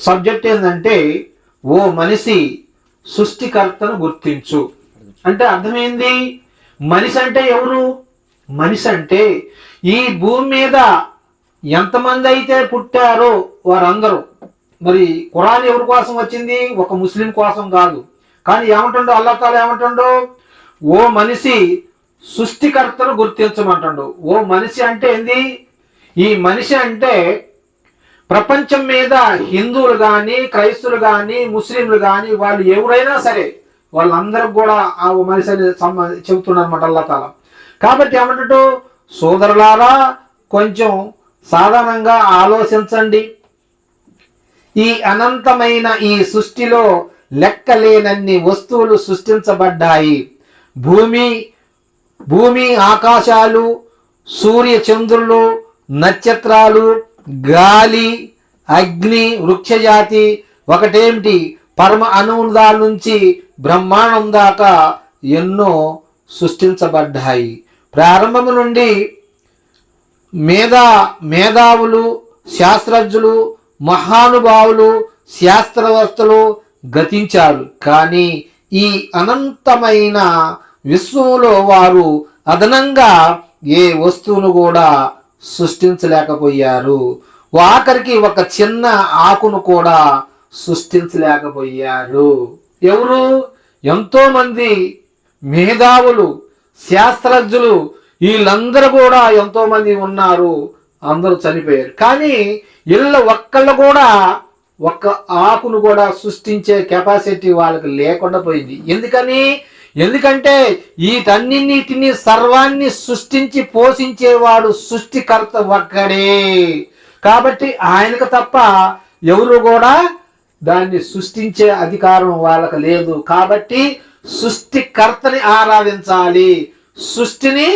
Subject ఏంటంటే ఓ మనిషి సృష్టికర్తను గుర్తించు. అంటే అర్థమైంది? మనిషి అంటే ఎవరు? మనిషి అంటే ఈ భూమి మీద ఎంతమంది అయితే పుట్టారో వారందరూ. మరి ఖురాన్ ఎవరి కోసం వచ్చింది? ఒక ముస్లిం కోసం కాదు. కానీ ఏమంటుండో? అల్లా ఏమంటుండో? ఓ మనిషి సృష్టికర్తను గుర్తించమంటుండు. ఓ మనిషి అంటే ఏంది? ఈ మనిషి అంటే ప్రపంచం మీద హిందువులు కానీ క్రైస్తువులు కానీ ముస్లింలు కానీ వాళ్ళు ఎవరైనా సరే వాళ్ళందరూ కూడా ఆ మనిషి చెబుతున్నారు అనమాట అల్లా కాబట్టి ఏమంటూ సోదరులారా కొంచెం సాధారణంగా ఆలోచించండి. ఈ అనంతమైన ఈ సృష్టిలో లెక్కలేనన్ని వస్తువులు సృష్టించబడ్డాయి. భూమి భూమి ఆకాశాలు సూర్య చంద్రులు నక్షత్రాలు గాలి అగ్ని వృక్షజాతి ఒకటేమిటి? పరమ అణువుల నుంచి బ్రహ్మాండం దాకా ఎన్నో సృష్టించబడ్డాయి. ప్రారంభము నుండి మేధా మేధావులు శాస్త్రజ్ఞులు మహానుభావులు శాస్త్రవేత్తలు గతించారు. కానీ ఈ అనంతమైన విశ్వంలో వారు అదనంగా ఏ వస్తువును కూడా సృష్టించలేకపోయారు. ఆఖరికి ఒక చిన్న ఆకును కూడా సృష్టించలేకపోయారు. ఎవరు? ఎంతోమంది మేధావులు శాస్త్రజ్ఞులు వీళ్ళందరూ కూడా ఎంతోమంది ఉన్నారు. అందరూ చనిపోయారు. కానీ ఇళ్ళ ఒక్కళ్ళు కూడా ఒక్క ఆకును కూడా సృష్టించే కెపాసిటీ వాళ్ళకి లేకుండా పోయింది. ఎందుకని? ఎందుకంటే వీటన్నిటిని సర్వాన్ని సృష్టించి పోషించేవాడు సృష్టికర్త ఒక్కడే. కాబట్టి ఆయనకు తప్ప ఎవరు కూడా దాన్ని సృష్టించే అధికారం వాళ్ళకి లేదు. కాబట్టి సృష్టికర్తని ఆరాధించాలి. సృష్టిని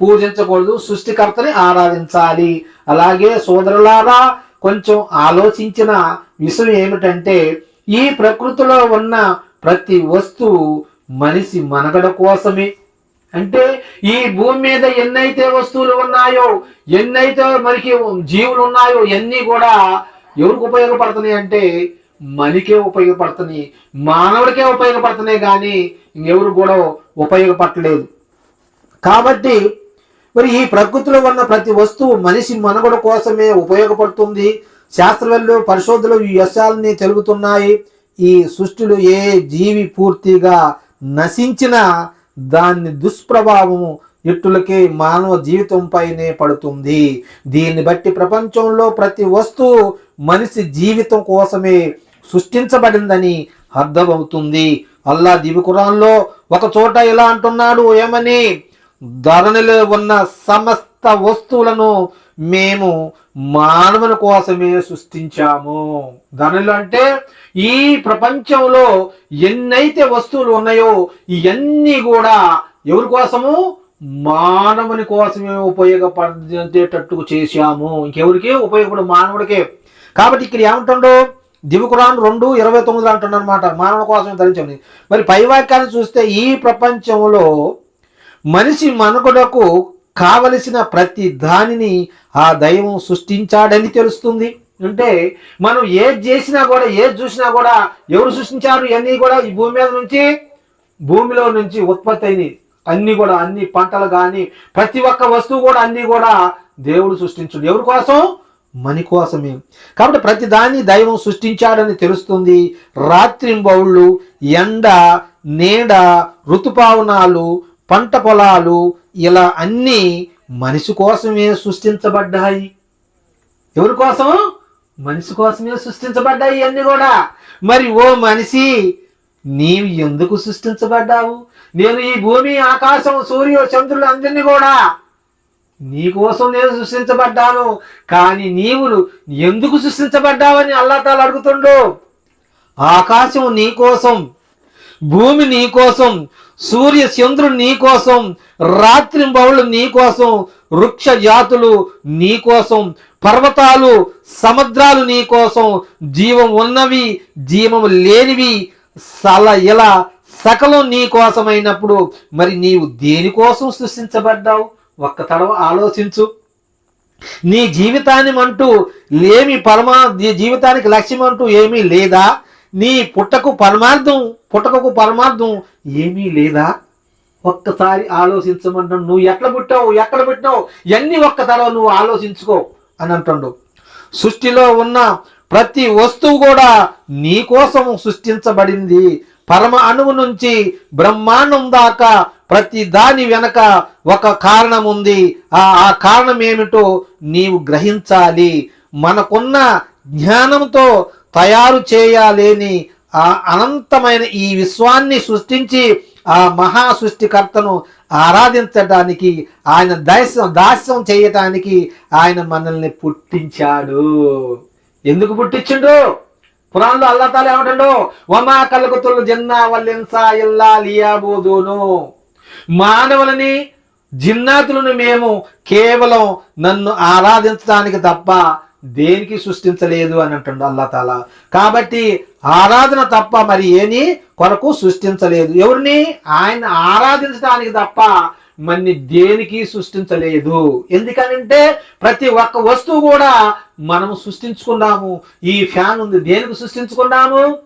పూజించకూడదు సృష్టికర్తని ఆరాధించాలి. అలాగే సోదరులారా కొంచెం ఆలోచించిన విషయం ఏమిటంటే ఈ ప్రకృతిలో ఉన్న ప్రతి వస్తువు మనిషి మనగడ కోసమే. అంటే ఈ భూమి మీద ఎన్నైతే వస్తువులు ఉన్నాయో ఎన్నైతే మనకి జీవులు ఉన్నాయో ఎన్ని కూడా ఎవరికి ఉపయోగపడుతున్నాయి అంటే మనకే ఉపయోగపడుతున్నాయి మానవుడికే ఉపయోగపడుతున్నాయి కానీ ఇంకెవరు కూడా ఉపయోగపడలేదు కాబట్టి మరి ఈ ప్రకృతిలో ఉన్న ప్రతి వస్తువు మనిషి మనుగడ కోసమే ఉపయోగపడుతుంది. శాస్త్రవేత్తలు పరిశోధనలు ఈ యశాలని తెలుపుతున్నాయి. ఈ సృష్టిలో ఏ జీవి పూర్తిగా నశించిన దాని దుష్ప్రభావము ఇట్టులకే మానవ జీవితంపైనే పడుతుంది. దీన్ని బట్టి ప్రపంచంలో ప్రతి వస్తువు మనిషి జీవితం కోసమే సృష్టించబడిందని అర్థమవుతుంది. అల్లా దివికురాన్లో ఒక చోట ఇలా అంటున్నాడు ఏమని? ధరణిలో ఉన్న సమస్త వస్తువులను మేము మానవుల కోసమే సృష్టించాము. దానిలో అంటే ఈ ప్రపంచంలో ఎన్నైతే వస్తువులు ఉన్నాయో ఇవన్నీ కూడా ఎవరి కోసము? మానవుని కోసమే ఉపయోగపడేటట్టుకు చేశాము. ఇంకెవరికి? ఉపయోగపడు మానవుడికే. కాబట్టి ఇక్కడ ఏమంటుండో? దివుకురాన్ రెండు ఇరవై తొమ్మిది అంటున్నారు మానవుల కోసమే ధరించండి. మరి పైవాక్యాన్ని చూస్తే ఈ ప్రపంచంలో మనిషి మనుగడకు కావలసిన ప్రతి దానిని ఆ దైవం సృష్టించాడని తెలుస్తుంది. అంటే మనం ఏది చేసినా కూడా ఏది చూసినా కూడా ఎవరు సృష్టించారు ఇవన్నీ కూడా ఈ భూమి మీద నుంచి భూమిలో నుంచి ఉత్పత్తి అయినాయి అన్ని కూడా అన్ని పంటలు కానీ ప్రతి ఒక్క వస్తువు కూడా అన్ని కూడా దేవుడు సృష్టించుడు. ఎవరి కోసం? మని కోసమే. కాబట్టి ప్రతి దాన్ని దైవం సృష్టించాడని తెలుస్తుంది. రాత్రింబౌళ్ళు ఎండ నీడ ఋతుపావనాలు పంట పొలాలు ఇలా అన్నీ మనిషి కోసమే సృష్టించబడ్డాయి. ఎవరి కోసం? మనిషి కోసమే సృష్టించబడ్డాయి ఇవన్నీ కూడా. మరి ఓ మనిషి నీవు ఎందుకు సృష్టించబడ్డావు? నేను ఈ భూమి ఆకాశం సూర్య చంద్రులు అందరినీ కూడా నీకోసం నేను సృష్టించబడ్డాను. కానీ నీవు ఎందుకు సృష్టించబడ్డావని అల్లాతాలు అడుగుతుండు. ఆకాశం నీకోసం భూమి నీ కోసం సూర్య చంద్రుడు నీ కోసం రాత్రి నీ కోసం వృక్ష జాతులు నీ కోసం పర్వతాలు సముద్రాలు నీ కోసం జీవం ఉన్నవి జీవం లేనివి సల ఇలా సకలం నీ కోసమైనప్పుడు మరి నీవు దేనికోసం సృష్టించబడ్డావు? ఒక్క తడవ ఆలోచించు. నీ జీవితాన్ని అంటూ లేమి పరమా జీవితానికి లక్ష్యం అంటూ ఏమీ లేదా? నీ పుట్టకు పరమార్థం పుట్టకకు పరమార్థం ఏమీ లేదా? ఒక్కసారి ఆలోచించమంటు నువ్వు ఎట్లా పుట్టావు ఎక్కడ పుట్టావు ఎన్ని ఒక్క తడవ నువ్వు ఆలోచించుకో అని అంటుండు. సృష్టిలో ఉన్న ప్రతి వస్తువు కూడా నీ కోసం సృష్టించబడింది. పరమ అణువు నుంచి బ్రహ్మాండం దాకా ప్రతి దాని వెనక ఒక కారణం ఉంది. ఆ ఆ కారణం ఏమిటో నీవు గ్రహించాలి. మనకున్న జ్ఞానంతో తయారు చేయాలేని ఆ అనంతమైన ఈ విశ్వాన్ని సృష్టించి ఆ మహా సృష్టికర్తను ఆరాధించడానికి ఆయన దాస్యం దాస్యం చేయటానికి ఆయన మనల్ని పుట్టించాడు. ఎందుకు పుట్టించిండు? పురాణంలో అల్లా తాలా ఏమంటాడు? వమా కలుగుతులు జన్నా వల్లెన్సా ఇల్లా లియాబోదును. మానవులని జిన్నాతులను మేము కేవలం నన్ను ఆరాధించడానికి తప్ప దేనికి సృష్టించలేదు అని అంటుండు అల్లా కాబట్టి ఆరాధన తప్ప మరి ఏని కొరకు సృష్టించలేదు. ఎవరిని? ఆయన ఆరాధించడానికి తప్ప మన్ని దేనికి సృష్టించలేదు. ఎందుకనంటే ప్రతి ఒక్క వస్తువు కూడా మనము సృష్టించుకున్నాము. ఈ ఫ్యాన్ ఉంది దేనికి సృష్టించుకున్నాము?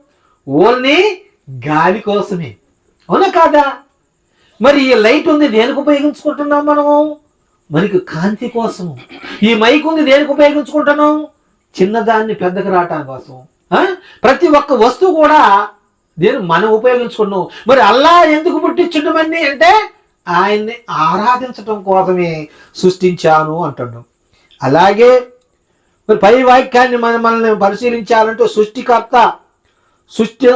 ఓన్లీ గాలి కోసమే. అవునా కాదా? మరి ఈ లైట్ ఉంది దేనికి ఉపయోగించుకుంటున్నాం మనము? మనకి కాంతి కోసము. ఈ మైక్ ఉంది దేనికి ఉపయోగించుకుంటున్నాం? చిన్నదాన్ని పెద్దకు రావటం కోసం. ప్రతి ఒక్క వస్తువు కూడా దేని మనం ఉపయోగించుకున్నాం. మరి అల్లా ఎందుకు పుట్టించుండమని అంటే ఆయన్ని ఆరాధించటం కోసమే సృష్టించాను అంటున్నాం అలాగే మరి పై వాక్యాన్ని మన మనల్ని పరిశీలించాలంటే సృష్టికర్త సృష్టి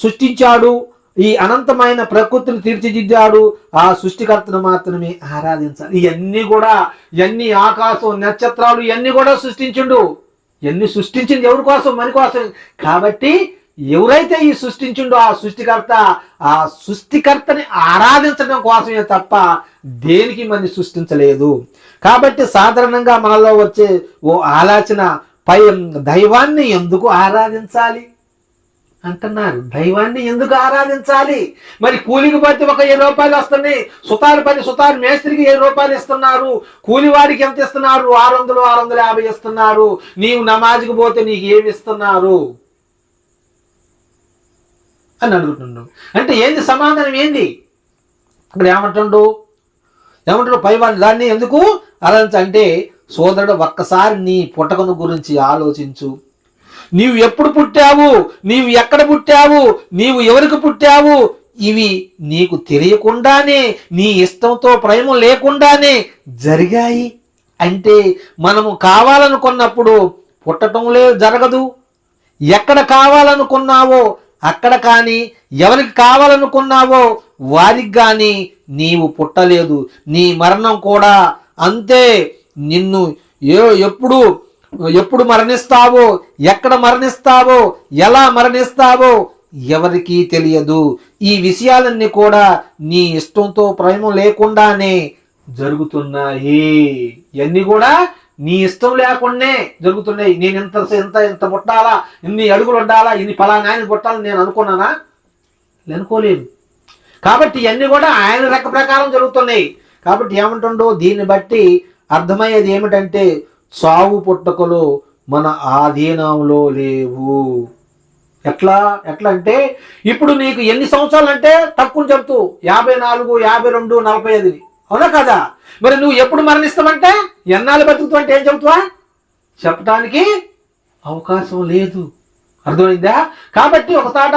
సృష్టించాడు ఈ అనంతమైన ప్రకృతిని తీర్చిదిద్దాడు ఆ సృష్టికర్తను మాత్రమే ఆరాధించాలి. ఇవన్నీ కూడా ఎన్ని ఆకాశం నక్షత్రాలు ఇవన్నీ కూడా సృష్టించుండు. ఎన్ని సృష్టించింది ఎవరి కోసం? మన కోసం. కాబట్టి ఎవరైతే ఈ సృష్టించుండో ఆ సృష్టికర్త ఆ సృష్టికర్తని ఆరాధించడం కోసమే తప్ప దేనికి మనం సృష్టించలేదు. కాబట్టి సాధారణంగా మనలో వచ్చే ఓ ఆలోచన పై దైవాన్ని ఎందుకు ఆరాధించాలి? అంటున్నారు దైవాన్ని ఎందుకు ఆరాధించాలి? మరి కూలికి పోతే ఒక ఏడు రూపాయలు వస్తున్నాయి సుతారు పది సుతారు మేస్త్రికి ఏడు రూపాయలు ఇస్తున్నారు? కూలివాడికి ఎంత ఇస్తున్నారు? ఆరు వందలు ఆరు వందల యాభై ఇస్తున్నారు. నీవు నమాజ్కి పోతే నీకు ఏమి ఇస్తున్నారు? అని అడుగుతుండు. అంటే ఏంది సమాధానం ఏంది? ఇక్కడ ఏమంటుండు? ఏమంటాడు? పై వాళ్ళు దాన్ని ఎందుకు ఆలోచించ అంటే సోదరుడు ఒక్కసారి నీ పుట్టకను గురించి ఆలోచించు. నీవు ఎప్పుడు పుట్టావు? నీవు ఎక్కడ పుట్టావు? నీవు ఎవరికి పుట్టావు? ఇవి నీకు తెలియకుండానే నీ ఇష్టంతో ప్రేమ లేకుండానే జరిగాయి. అంటే మనము కావాలనుకున్నప్పుడు పుట్టటం లే జరగదు. ఎక్కడ కావాలనుకున్నావో అక్కడ కానీ ఎవరికి కావాలనుకున్నావో వారికి కానీ నీవు పుట్టలేదు. నీ మరణం కూడా అంతే. నిన్ను ఏ ఎప్పుడు ఎప్పుడు మరణిస్తావో? ఎక్కడ మరణిస్తావో? ఎలా మరణిస్తావో? ఎవరికీ తెలియదు. ఈ విషయాలన్నీ కూడా నీ ఇష్టంతో ప్రేమ లేకుండానే జరుగుతున్నాయి. ఇవన్నీ కూడా నీ ఇష్టం లేకుండానే జరుగుతున్నాయి. నేను ఇంత ఇంత ఇంత పుట్టాలా? ఇన్ని అడుగులు ఉండాలా? ఇన్ని ఫలానా ఆయన పుట్టాలని నేను అనుకున్నానా? అనుకోలేదు. కాబట్టి ఇవన్నీ కూడా ఆయన రెక్క ప్రకారం జరుగుతున్నాయి. కాబట్టి ఏమంటుండో దీన్ని బట్టి అర్థమయ్యేది ఏమిటంటే చావు పుట్టకలు మన ఆధీనంలో లేవు. ఎట్లా? ఎట్లా అంటే ఇప్పుడు నీకు ఎన్ని సంవత్సరాలు అంటే తక్కువ చెప్తూ యాభై నాలుగు యాభై రెండు నలభై ఐదు అవునా కదా? మరి నువ్వు ఎప్పుడు మరణిస్తావంటే ఎన్నాళ్ళు బతుకుతావు అంటే ఏం చెబుతావా? చెప్పడానికి అవకాశం లేదు. అర్థమైందా? కాబట్టి ఒకసాట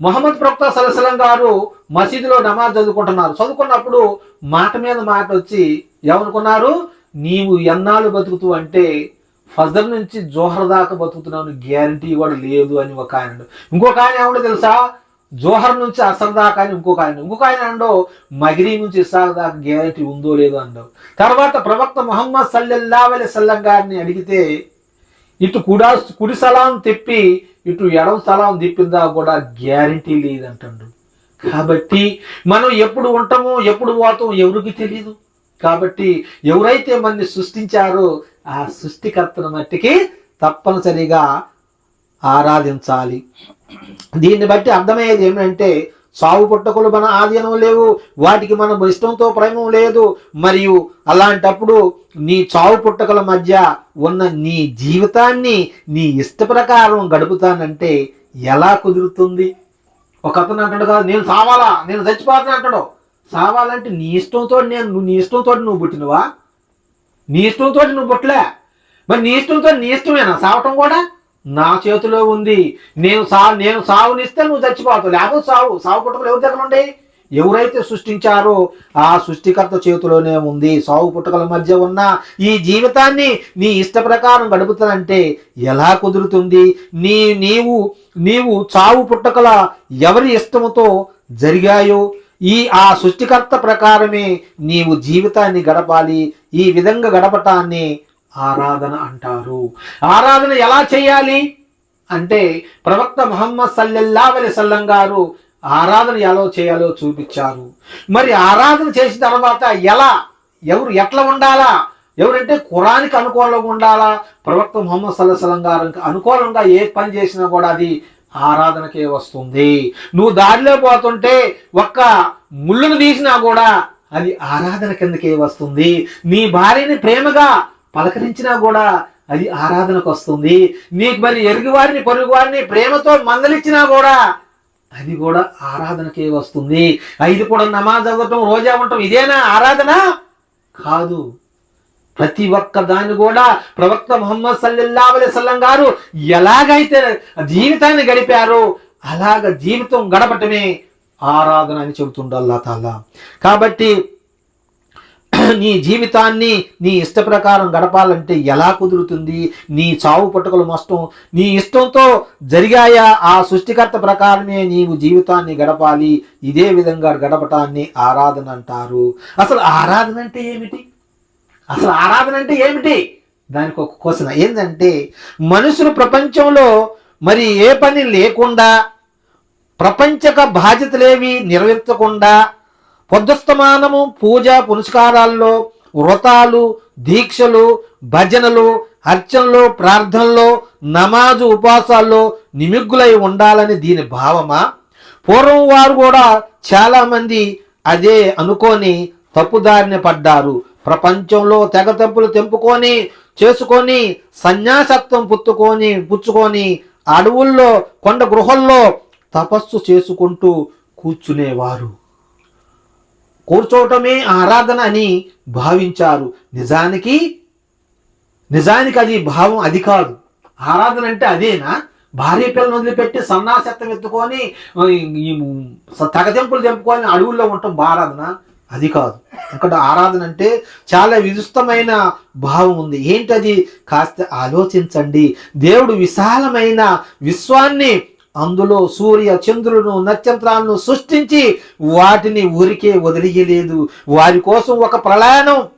మొహమ్మద్ ప్రవక్త సలసలం గారు మసీదులో నమాజ్ చదువుకుంటున్నారు. చదువుకున్నప్పుడు మాట మీద మాట వచ్చి ఏమనుకున్నారు? నీవు ఎన్నాళ్ళు బతుకుతూ అంటే ఫజర్ నుంచి జోహర్ దాకా బతుకుతున్నావు గ్యారంటీ కూడా లేదు అని ఒక ఆయన ఇంకొక ఆయన ఏమన్నా తెలుసా? జోహర్ నుంచి అసర్ దాకా అని ఇంకొక ఆయన ఇంకొక ఆయన అండో మగిరి నుంచి ఇసార్ దాకా గ్యారంటీ ఉందో లేదో అండవు తర్వాత ప్రవక్త మొహమ్మద్ సల్లల్లా సల్లం గారిని అడిగితే ఇటు కుడా కుడి సలాం తిప్పి ఇటు ఎడమ సలాం తిప్పిందా కూడా గ్యారంటీ లేదంటాడు. కాబట్టి మనం ఎప్పుడు ఉంటామో ఎప్పుడు పోతాం ఎవరికి తెలియదు కాబట్టి ఎవరైతే మనని సృష్టించారో ఆ సృష్టికర్తను మట్టికి తప్పనిసరిగా ఆరాధించాలి. దీన్ని బట్టి అర్థమయ్యేది ఏమిటంటే సాగు పుట్టకులు మన ఆధీనం లేవు వాటికి మన ఇష్టంతో ప్రేమం లేదు మరియు అలాంటప్పుడు నీ చావు పుట్టకల మధ్య ఉన్న నీ జీవితాన్ని నీ ఇష్ట ప్రకారం గడుపుతానంటే ఎలా కుదురుతుంది? ఒక అతను అంటాడు కదా నేను సావాలా? నేను చచ్చిపోతాను అంటాడు. సావాలంటే నీ ఇష్టంతో నేను నువ్వు నీ ఇష్టంతో నువ్వు పుట్టినవా? నీ ఇష్టంతో నువ్వు పుట్టలే. మరి నీ ఇష్టంతో నీ ఇష్టమేనా? సావటం కూడా నా చేతిలో ఉంది. నేను సా నేను సావునిస్తే నువ్వు చచ్చిపోతావు. లేకపోతే సావు సావు పుట్టుకలు ఎవరి దగ్గర ఉండే? ఎవరైతే సృష్టించారో ఆ సృష్టికర్త చేతిలోనే ఉంది. సావు పుట్టుకల మధ్య ఉన్న ఈ జీవితాన్ని నీ ఇష్ట ప్రకారం గడుపుతానంటే ఎలా కుదురుతుంది? నీ నీవు నీవు చావు పుట్టకల ఎవరి ఇష్టముతో జరిగాయో ఈ ఆ సృష్టికర్త ప్రకారమే నీవు జీవితాన్ని గడపాలి ఈ విధంగా గడపటాన్ని ఆరాధన అంటారు. ఆరాధన ఎలా చేయాలి? అంటే ప్రవక్త ముహమ్మద్ సల్లెల్లా అలైహి సల్లం గారు ఆరాధన ఎలా చేయాలో చూపించారు. మరి ఆరాధన చేసిన తర్వాత ఎలా ఎవరు ఎట్లా ఉండాలా ఎవరంటే కురానికి అనుకూలంగా ఉండాలా ప్రవక్త ముహమ్మద్ సల్లాహ్ సల్లం గారికి అనుకూలంగా ఏ పని చేసినా కూడా అది ఆరాధనకే వస్తుంది. నువ్వు దారిలో పోతుంటే ఒక్క ముళ్ళును తీసినా కూడా అది ఆరాధన కిందకే వస్తుంది. నీ భార్యని ప్రేమగా పలకరించినా కూడా అది ఆరాధనకు వస్తుంది. నీకు మరి ఎరుగువారిని పొరుగువారిని వారిని ప్రేమతో మందలిచ్చినా కూడా అది కూడా ఆరాధనకే వస్తుంది. ఐదు కూడా నమాజ్ చదవటం రోజా ఉండటం ఇదేనా ఆరాధన? కాదు. ప్రతి ఒక్క దాన్ని కూడా ప్రవక్త ముహమ్మద్ సల్లల్లా సల్లం గారు ఎలాగైతే జీవితాన్ని గడిపారో అలాగ జీవితం గడపటమే ఆరాధన అని చెబుతుండ అల్లా తాలా. కాబట్టి నీ జీవితాన్ని నీ ఇష్ట ప్రకారం గడపాలంటే ఎలా కుదురుతుంది? నీ చావు పుట్టుకలు మొత్తం నీ ఇష్టంతో జరిగాయా ఆ సృష్టికర్త ప్రకారమే నీవు జీవితాన్ని గడపాలి? ఇదే విధంగా గడపటాన్ని ఆరాధన అంటారు. అసలు ఆరాధన అంటే ఏమిటి? అసలు ఆరాధన అంటే ఏమిటి? దానికి ఒక క్వశ్చన్. ఏంటంటే మనుషులు ప్రపంచంలో మరి ఏ పని లేకుండా ప్రపంచక బాధ్యతలేవి నెరవేర్చకుండా పొద్దుస్తమానము పూజ పునస్కారాల్లో వ్రతాలు దీక్షలు భజనలు అర్చనలు ప్రార్థనలో నమాజు ఉపవాసాల్లో నిమిగ్గులై ఉండాలని దీని భావమా? పూర్వం వారు కూడా చాలామంది అదే అనుకొని తప్పుదారిన పడ్డారు. ప్రపంచంలో తెగతప్పులు తెంపుకొని చేసుకొని సన్యాసత్వం పుచ్చుకొని పుచ్చుకొని అడవుల్లో కొండ గృహల్లో తపస్సు చేసుకుంటూ కూర్చునేవారు. కూర్చోవటమే ఆరాధన అని భావించారు. నిజానికి నిజానికి అది భావం అది కాదు. ఆరాధన అంటే అదేనా? భార్య పిల్లలు వదిలిపెట్టి సన్నాసత్వం ఎత్తుకొని ఈ తగదెంపులు తెంపుకొని అడవుల్లో ఉండటం ఆరాధన? అది కాదు. ఇక్కడ ఆరాధన అంటే చాలా విదుస్తమైన భావం ఉంది. ఏంటది? కాస్త ఆలోచించండి. దేవుడు విశాలమైన విశ్వాన్ని అందులో సూర్య చంద్రులను నక్షత్రాలను సృష్టించి వాటిని ఊరికే వదిలియలేదు. వారి కోసం ఒక ప్రళయనం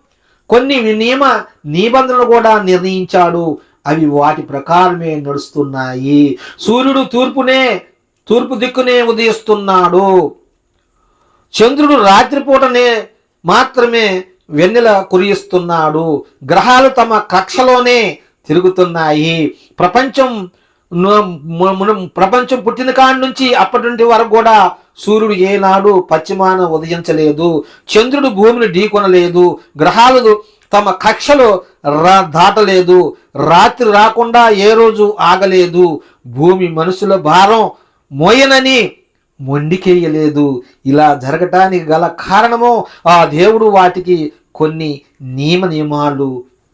కొన్ని నియమ నిబంధనలు కూడా నిర్ణయించాడు. అవి వాటి ప్రకారమే నడుస్తున్నాయి. సూర్యుడు తూర్పునే తూర్పు దిక్కునే ఉదయిస్తున్నాడు. చంద్రుడు రాత్రిపూటనే మాత్రమే వెన్నెల కురియిస్తున్నాడు. గ్రహాలు తమ కక్షలోనే తిరుగుతున్నాయి. ప్రపంచం మనం ప్రపంచం పుట్టిన కాడి నుంచి అప్పటి నుండి వరకు కూడా సూర్యుడు ఏనాడు పశ్చిమాన ఉదయించలేదు. చంద్రుడు భూమిని ఢీకొనలేదు. గ్రహాలు తమ కక్షలు రా దాటలేదు. రాత్రి రాకుండా ఏ రోజు ఆగలేదు. భూమి మనుషుల భారం మోయనని మొండికేయలేదు. ఇలా జరగటానికి గల కారణము ఆ దేవుడు వాటికి కొన్ని నియమ నియమాలు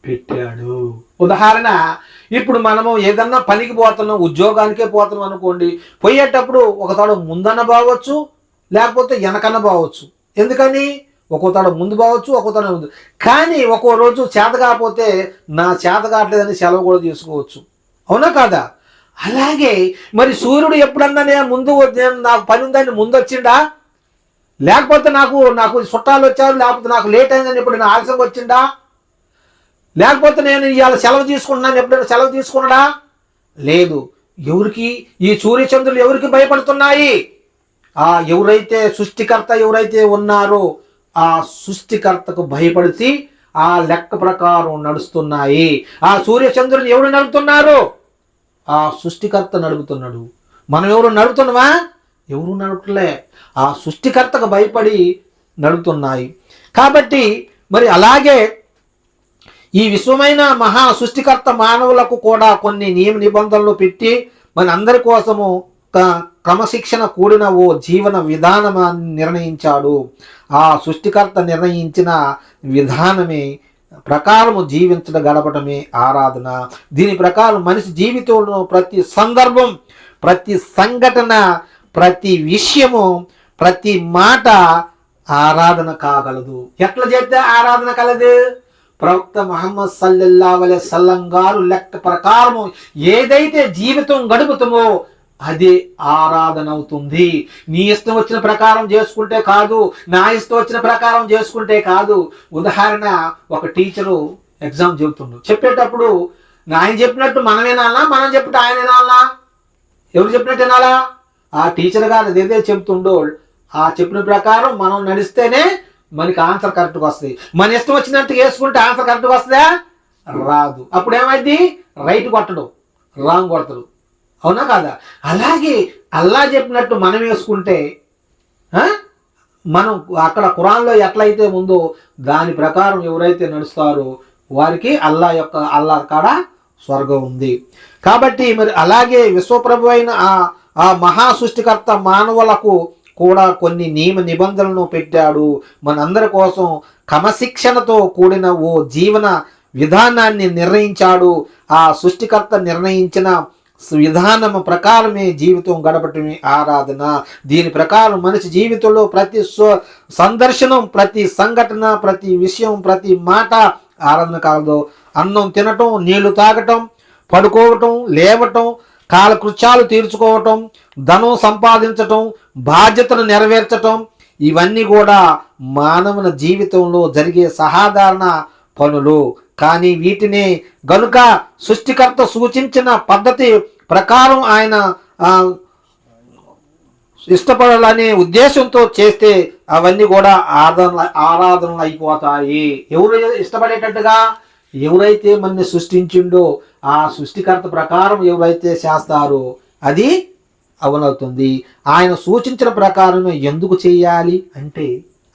పెట్టాడు. ఉదాహరణ ఇప్పుడు మనము ఏదన్నా పనికి పోతున్నాం ఉద్యోగానికే పోతున్నాం అనుకోండి పోయేటప్పుడు ఒకతాడు ముందన్న బావచ్చు లేకపోతే వెనకన్న బావచ్చు. ఎందుకని? ఒక్కోతాడు ముందు బావచ్చు ఒక్కోతాడు ముందు. కానీ ఒక్కో రోజు చేత కాకపోతే నా చేత కావట్లేదని సెలవు కూడా తీసుకోవచ్చు. అవునా కాదా? అలాగే మరి సూర్యుడు ఎప్పుడన్నా నేను ముందు నేను నాకు పని ఉందని ముందు వచ్చిండా లేకపోతే నాకు నాకు చుట్టాలు వచ్చారు లేకపోతే నాకు లేట్ అయిందని ఎప్పుడు నేను ఆలస్యం వచ్చిండా? లేకపోతే నేను ఇవాళ సెలవు తీసుకుంటున్నాను ఎప్పుడైనా సెలవు తీసుకున్నాడా? లేదు. ఎవరికి ఈ సూర్యచంద్రులు ఎవరికి భయపడుతున్నాయి? ఆ ఎవరైతే సృష్టికర్త ఎవరైతే ఉన్నారో ఆ సృష్టికర్తకు భయపడితే ఆ లెక్క ప్రకారం నడుస్తున్నాయి. ఆ సూర్యచంద్రుని ఎవరు నడుపుతున్నారు? ఆ సృష్టికర్త నడుపుతున్నాడు. మనం ఎవరు నడుపుతున్నావా ఎవరు నడపలే ఆ సృష్టికర్తకు భయపడి నడుపుతున్నాయి. కాబట్టి మరి అలాగే ఈ విశ్వమైన మహా సృష్టికర్త మానవులకు కూడా కొన్ని నియమ నిబంధనలు పెట్టి మన అందరి కోసము క్రమశిక్షణ కూడిన ఓ జీవన విధానమాన్ని నిర్ణయించాడు. ఆ సృష్టికర్త నిర్ణయించిన విధానమే ప్రకారము జీవించడం గడపటమే ఆరాధన. దీని ప్రకారం మనిషి జీవితంలో ప్రతి సందర్భం ప్రతి సంఘటన ప్రతి విషయము ప్రతి మాట ఆరాధన కాగలదు. ఎట్లా చేస్తే ఆరాధన కలదు? ప్రవక్త మహమ్మద్ సల్లల్లా వలె సల్లం గారు లెక్క ప్రకారము ఏదైతే జీవితం గడుపుతామో అది ఆరాధన అవుతుంది నీ ఇష్టం వచ్చిన ప్రకారం చేసుకుంటే కాదు నా ఇష్టం వచ్చిన ప్రకారం చేసుకుంటే కాదు. ఉదాహరణ ఒక టీచరు ఎగ్జామ్ చెబుతుండు. చెప్పేటప్పుడు ఆయన చెప్పినట్టు మనం వినాలా? మనం చెప్పినట్టు ఆయన వినాలా? ఎవరు చెప్పినట్టు వినాలా? ఆ టీచర్ గారు ఏదైతే చెబుతుండో. ఆ చెప్పిన ప్రకారం మనం నడిస్తేనే మనకి ఆన్సర్ కరెక్ట్గా వస్తుంది. మన ఇష్టం వచ్చినట్టు వేసుకుంటే ఆన్సర్ కరెక్ట్గా వస్తుందా? రాదు. అప్పుడు ఏమైంది రైట్ కొట్టడు. రాంగ్ కొడతాడు. అవునా కాదా? అలాగే అల్లా చెప్పినట్టు మనం వేసుకుంటే మనం అక్కడ కురాన్లో ఎట్లయితే ఉందో దాని ప్రకారం ఎవరైతే నడుస్తారో వారికి అల్లా యొక్క అల్లా కాడ స్వర్గం ఉంది. కాబట్టి మరి అలాగే విశ్వప్రభు అయిన ఆ ఆ మహా సృష్టికర్త మానవులకు కూడా కొన్ని నియమ నిబంధనలను పెట్టాడు. మనందరి కోసం క్రమశిక్షణతో కూడిన ఓ జీవన విధానాన్ని నిర్ణయించాడు. ఆ సృష్టికర్త నిర్ణయించిన విధానము ప్రకారమే జీవితం గడపటమే ఆరాధన. దీని ప్రకారం మనిషి జీవితంలో ప్రతి స్వ- సందర్శనం ప్రతి సంఘటన ప్రతి విషయం ప్రతి మాట ఆరాధన కాదు. అన్నం తినటం నీళ్ళు తాగటం పడుకోవటం లేవటం కాలకృత్యాలు తీర్చుకోవటం ధనం సంపాదించటం బాధ్యతను నెరవేర్చటం ఇవన్నీ కూడా మానవుల జీవితంలో జరిగే సాధారణ పనులు. కానీ వీటిని గనుక సృష్టికర్త సూచించిన పద్ధతి ప్రకారం ఆయన ఇష్టపడాలనే ఉద్దేశంతో చేస్తే అవన్నీ కూడా ఆరాధన ఆరాధనలు అయిపోతాయి. ఎవరు ఇష్టపడేటట్టుగా? ఎవరైతే మన సృష్టించిండో ఆ సృష్టికర్త ప్రకారం ఎవరైతే చేస్తారో అది అవనవుతుంది. ఆయన సూచించిన ప్రకారం ఎందుకు చేయాలి అంటే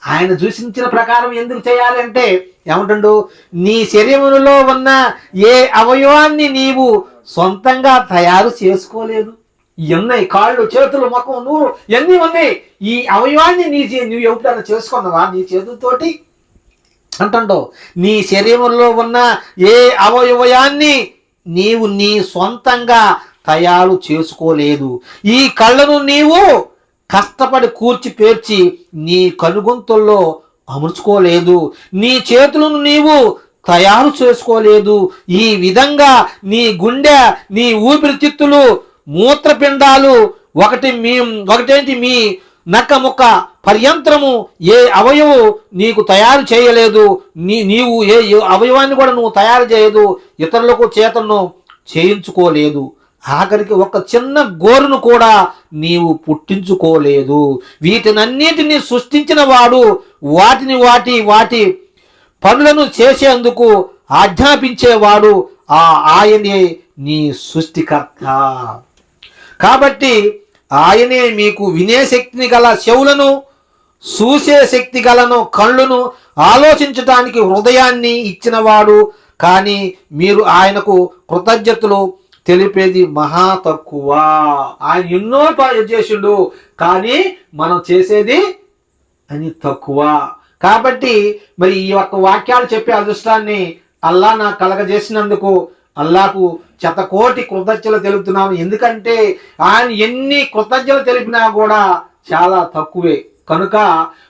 ఆయన సూచించిన ప్రకారం ఎందుకు చేయాలి అంటే ఏమంటుండు? నీ శరీరంలో ఉన్న ఏ అవయవాన్ని నీవు సొంతంగా తయారు చేసుకోలేదు. ఇవి ఉన్నాయి కాళ్ళు చేతులు ముఖం నువ్వు ఎన్ని ఉన్నాయి? ఈ అవయవాన్ని నీ చే- నువ్వు ఎప్పుడైనా చేసుకున్నావా? నీ చేతులతోటి? అంటుండో నీ శరీరంలో ఉన్న ఏ అవయవయాన్ని నీవు నీ సొంతంగా తయారు చేసుకోలేదు. ఈ కళ్ళను నీవు కష్టపడి కూర్చి పేర్చి నీ కనుగొంతుల్లో అమర్చుకోలేదు. నీ చేతులను నీవు తయారు చేసుకోలేదు. ఈ విధంగా నీ గుండె నీ ఊపిరితిత్తులు మూత్రపిండాలు ఒకటి మీ ఒకటేంటి మీ నక్క ముక్క పర్యంత్రము ఏ అవయవు నీకు తయారు చేయలేదు. నీ నీవు ఏ ఏ అవయవాన్ని కూడా నువ్వు తయారు చేయదు. ఇతరులకు చేతను చేయించుకోలేదు. ఆఖరికి ఒక చిన్న గోరును కూడా నీవు పుట్టించుకోలేదు. వీటినన్నిటిని సృష్టించిన వాడు వాటిని వాటి వాటి పనులను చేసేందుకు ఆజ్ఞాపించేవాడు ఆ ఆయనే నీ సృష్టికర్త. కాబట్టి ఆయనే మీకు వినే శక్తిని గల చెవులను చూసే శక్తి గలను కళ్ళును ఆలోచించటానికి హృదయాన్ని ఇచ్చినవాడు. కానీ మీరు ఆయనకు కృతజ్ఞతలు తెలిపేది మహా తక్కువ. ఆయన ఎన్నో చేసిండు కానీ మనం చేసేది అని తక్కువ. కాబట్టి మరి ఈ యొక్క వాక్యాలు చెప్పే అదృష్టాన్ని అల్లా నాకు కలగజేసినందుకు అల్లాకు శతకోటి కృతజ్ఞతలు తెలుపుతున్నాను. ఎందుకంటే ఆయన ఎన్ని కృతజ్ఞతలు తెలిపినా కూడా చాలా తక్కువే. కనుక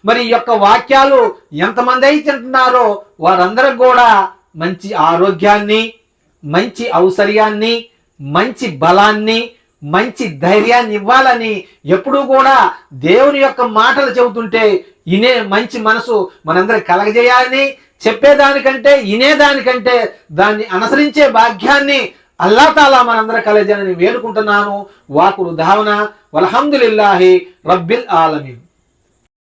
మరి ఈ యొక్క వాక్యాలు ఎంతమంది అయితే తింటున్నారో వారందరికి కూడా మంచి ఆరోగ్యాన్ని మంచి ఔశ్వర్యాన్ని మంచి బలాన్ని మంచి ధైర్యాన్ని ఇవ్వాలని ఎప్పుడూ కూడా దేవుని యొక్క మాటలు చెబుతుంటే ఇనే మంచి మనసు మనందరికి కలగజేయాలని చెప్పేదానికంటే ఇనేదానికంటే దాన్ని అనుసరించే భాగ్యాన్ని అల్లా తాలా మనందరం కలగజేయాలని వేడుకుంటున్నాను. వాకులు ధావన వల్హమ్దులిల్లాహి రబ్బిల్ ఆలమీన్.